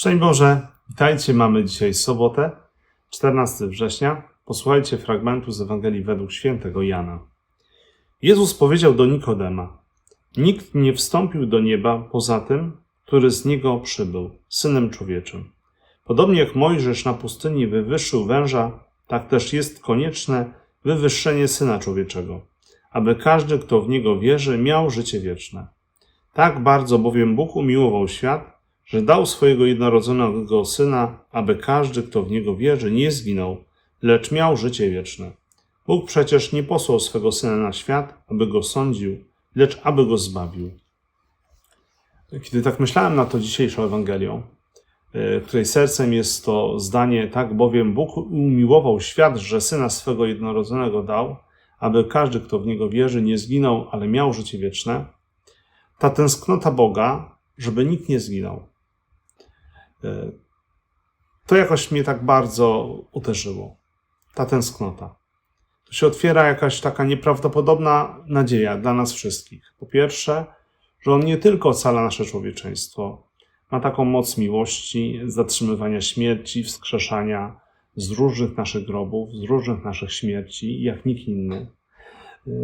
Szczęść Boże, witajcie, mamy dzisiaj sobotę, 14 września. Posłuchajcie fragmentu z Ewangelii według świętego Jana. Jezus powiedział do Nikodema: Nikt nie wstąpił do nieba poza tym, który z niego przybył, synem człowieczym. Podobnie jak Mojżesz na pustyni wywyższył węża, tak też jest konieczne wywyższenie syna człowieczego, aby każdy, kto w niego wierzy, miał życie wieczne. Tak bardzo bowiem Bóg umiłował świat, że dał swojego jednorodzonego syna, aby każdy, kto w niego wierzy, nie zginął, lecz miał życie wieczne. Bóg przecież nie posłał swego syna na świat, aby go sądził, lecz aby go zbawił. Kiedy tak myślałem nad tą dzisiejszą Ewangelią, y, której sercem jest to zdanie, tak bowiem Bóg umiłował świat, że syna swego jednorodzonego dał, aby każdy, kto w niego wierzy, nie zginął, ale miał życie wieczne. Ta tęsknota Boga, żeby nikt nie zginął. Y, To jakoś mnie tak bardzo uderzyło. Ta tęsknota. Tu się otwiera jakaś taka nieprawdopodobna nadzieja dla nas wszystkich. Po pierwsze, że On nie tylko ocala nasze człowieczeństwo, ma taką moc miłości, zatrzymywania śmierci, wskrzeszania z różnych naszych grobów, z różnych naszych śmierci, jak nikt inny.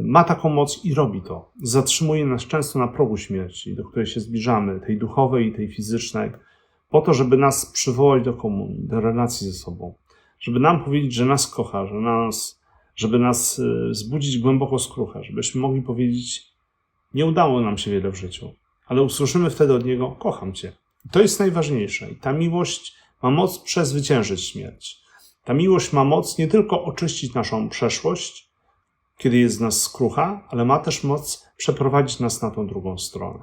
Ma taką moc i robi to. Zatrzymuje nas często na progu śmierci, do której się zbliżamy, tej duchowej i tej fizycznej, po to, żeby nas przywołać do komunii, do relacji ze sobą, żeby nam powiedzieć, że nas kocha, że nas, żeby nas y, zbudzić głęboko skruchę, żebyśmy mogli powiedzieć, nie udało nam się wiele w życiu, ale usłyszymy wtedy od Niego, kocham Cię. I to jest najważniejsze. I ta miłość ma moc przezwyciężyć śmierć. Ta miłość ma moc nie tylko oczyścić naszą przeszłość, kiedy jest z nas skrucha, ale ma też moc przeprowadzić nas na tą drugą stronę.